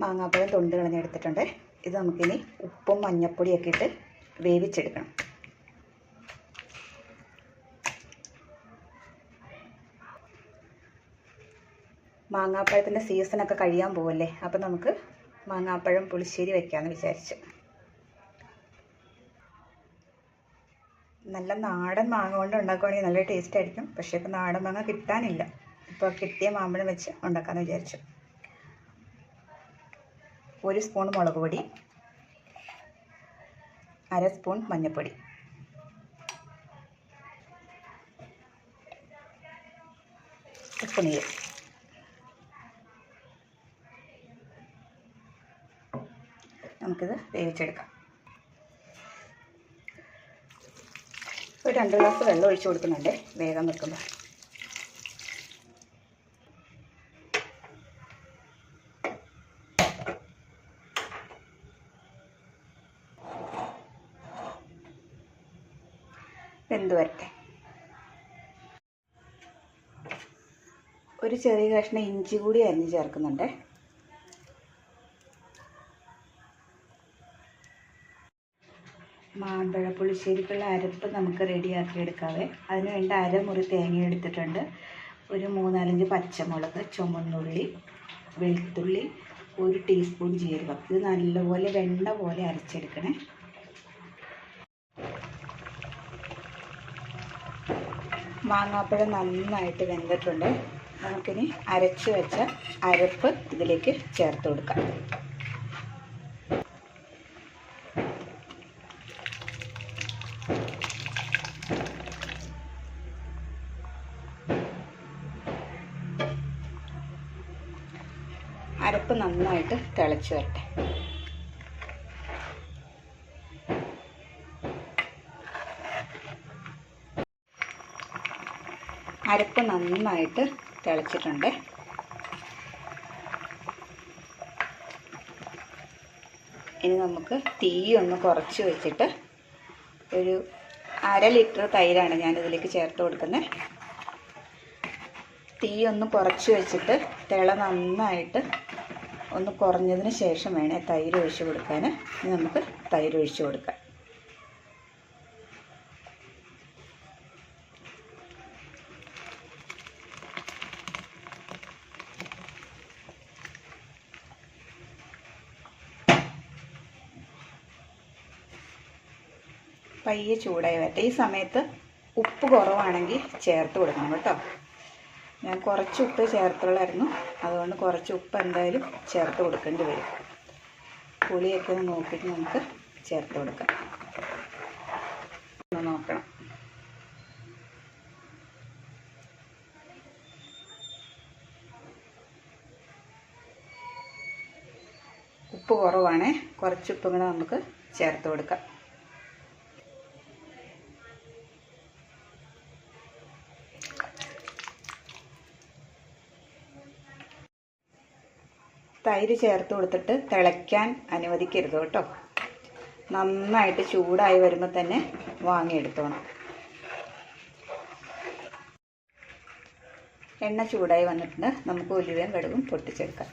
മാങ്ങാപ്പഴം തൊണ്ട് കളഞ്ഞെടുത്തിട്ടുണ്ട് ഇത് നമുക്കിനി ഉപ്പും മഞ്ഞപ്പൊടിയൊക്കെ ഇട്ട് വേവിച്ചെടുക്കണം. മാങ്ങാപ്പഴത്തിന്റെ സീസണൊക്കെ കഴിയാൻ പോവല്ലേ? അപ്പം നമുക്ക് മാങ്ങാപ്പഴം പുളിശ്ശേരി വയ്ക്കാമെന്ന് വിചാരിച്ചു. നല്ല നാടൻ മാങ്ങ കൊണ്ട് ഉണ്ടാക്കുവാണെങ്കിൽ നല്ല ടേസ്റ്റ് ആയിരിക്കും. പക്ഷേ ഇപ്പോൾ നാടൻ മാങ്ങ കിട്ടാനില്ല. ഇപ്പോൾ കിട്ടിയ മാമ്പഴം വെച്ച് ഉണ്ടാക്കാമെന്ന് വിചാരിച്ചു. ഒരു സ്പൂൺ മുളക് പൊടി അര സ്പൂൺ മഞ്ഞൾപ്പൊടി. ഉപ്പുനീര് നമുക്കിത് വേവിച്ചെടുക്കാം. ഒരു രണ്ട് ഗ്ലാസ് വെള്ളം ഒഴിച്ച് കൊടുക്കുന്നുണ്ട്. വേഗം വെക്കുമ്പോൾ. വെന്ത് വരട്ടെ ഒരു ചെറിയ കഷ്ണം ഇഞ്ചി കൂടി അരിഞ്ഞ് ചേർക്കുന്നുണ്ട്. മാമ്പഴ പുളിശ്ശേരിക്കുള്ള അരപ്പ് നമുക്ക് റെഡിയാക്കി എടുക്കാവേ. അതിന് വേണ്ട അരമുറി തേങ്ങ എടുത്തിട്ടുണ്ട്. ഒരു മൂന്നാലഞ്ച് പച്ചമുളക് ചുമന്നുള്ളി വെളുത്തുള്ളി ഒരു ടീസ്പൂൺ ജീരകം. ഇത് നല്ലപോലെ വെണ്ണ പോലെ അരച്ചെടുക്കണേ. മാങ്ങാപ്പഴം നന്നായിട്ട് വെന്തിട്ടുണ്ട്. നമുക്കിനി അരച്ച് വെച്ച അരപ്പ് ഇതിലേക്ക് ചേർത്ത് കൊടുക്കാം. അരപ്പ് നന്നായിട്ട് തിളച്ച് വരട്ടെ. അരപ്പ് നന്നായിട്ട് തിളച്ചിട്ടുണ്ട്. ഇനി നമുക്ക് തീ ഒന്ന് കുറച്ച് വെച്ചിട്ട് ഒരു അര ലിറ്റർ തൈരാണ് ഞാനിതിലേക്ക് ചേർത്ത് കൊടുക്കുന്നത്. തീ ഒന്ന് കുറച്ച് വെച്ചിട്ട് തിള നന്നായിട്ട് ഒന്ന് കുറഞ്ഞതിന് ശേഷം വേണേ തൈര് ഒഴിച്ച് കൊടുക്കാൻ. ഇനി നമുക്ക് തൈര് ഒഴിച്ച് കൊടുക്കാം. പയ്യെ ചൂടായി വരട്ടെ. ഈ സമയത്ത് ഉപ്പ് കുറവാണെങ്കിൽ ചേർത്ത് കൊടുക്കണം കേട്ടോ. ഞാൻ കുറച്ച് ഉപ്പ് ചേർത്തുള്ളായിരുന്നു. അതുകൊണ്ട് കുറച്ച് ഉപ്പ് എന്തായാലും ചേർത്ത് കൊടുക്കേണ്ടി വരും. പുളിയൊക്കെ ഒന്ന് നോക്കിയിട്ട് നമുക്ക് ചേർത്ത് കൊടുക്കാം. ഒന്ന് നോക്കണം. ഉപ്പ് കുറവാണേ. കുറച്ച് ഉപ്പും കൂടെ നമുക്ക് ചേർത്ത് കൊടുക്കാം. തൈര് ചേർത്ത് കൊടുത്തിട്ട് തിളയ്ക്കാൻ അനുവദിക്കരുത് കേട്ടോ. നന്നായിട്ട് ചൂടായി വരുമ്പോൾ തന്നെ വാങ്ങിയെടുത്തോണം. എണ്ണ ചൂടായി വന്നിട്ടുണ്ട്. നമുക്ക് ഉലുവയും കടുകും പൊട്ടിച്ചെടുക്കാം.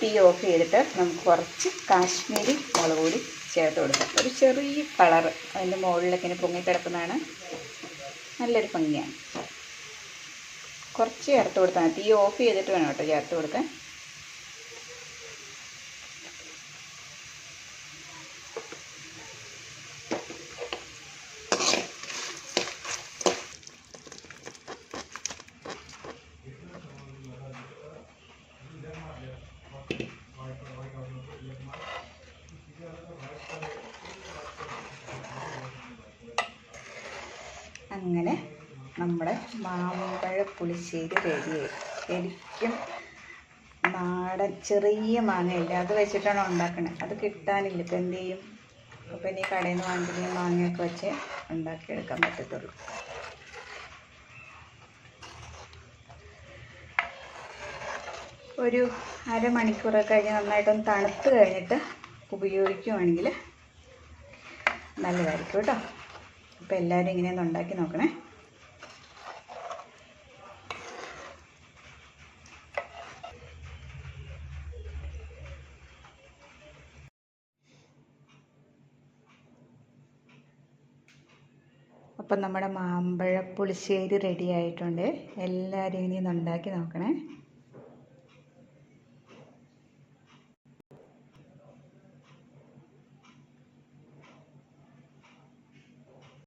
തീ ഓഫ് ചെയ്തിട്ട് നമുക്ക് കുറച്ച് കാശ്മീരി മുളക് പൊടി ചേർത്ത് കൊടുക്കാം. ഒരു ചെറിയ കളർ അതിന്റെ മുകളിലൊക്കെ ഇങ്ങനെ പൊങ്ങിക്കിടക്കുന്നതാണ് നല്ലൊരു ഭംഗിയാണ്. കുറച്ച് ചേർത്ത് കൊടുത്താൽ തീ ഓഫ് ചെയ്തിട്ട് വേണം കേട്ടോ ചേർത്ത് കൊടുക്കാൻ. അങ്ങനെ നമ്മുടെ മാമ്പഴ പുളിശ്ശേരി റെഡിയായി ശരിക്കും നാടൻ ചെറിയ മാങ്ങയില്ല? അത് വെച്ചിട്ടാണ് ഉണ്ടാക്കണത് അത് കിട്ടാനില്ല. ഇപ്പം എന്ത് ചെയ്യും? അപ്പം ഇനി കടയിൽ നിന്ന് വാങ്ങിക്കുന്ന മാങ്ങയൊക്കെ വെച്ച് ഉണ്ടാക്കിയെടുക്കാൻ പറ്റത്തുള്ളൂ. ഒരു അരമണിക്കൂറൊക്കെ കഴിഞ്ഞ് നന്നായിട്ടൊന്ന് തണുത്ത് കഴിഞ്ഞിട്ട് ഉപയോഗിക്കുവാണെങ്കിൽ നല്ലതായിരിക്കും കേട്ടോ. അപ്പോൾ എല്ലാവരും ഇങ്ങനെയൊന്ന് ഉണ്ടാക്കി നോക്കണേ. അപ്പം നമ്മുടെ മാമ്പഴ പുളിശ്ശേരി റെഡി ആയിട്ടുണ്ട്. എല്ലാവരും ഇനി ഉണ്ടാക്കി നോക്കണേ.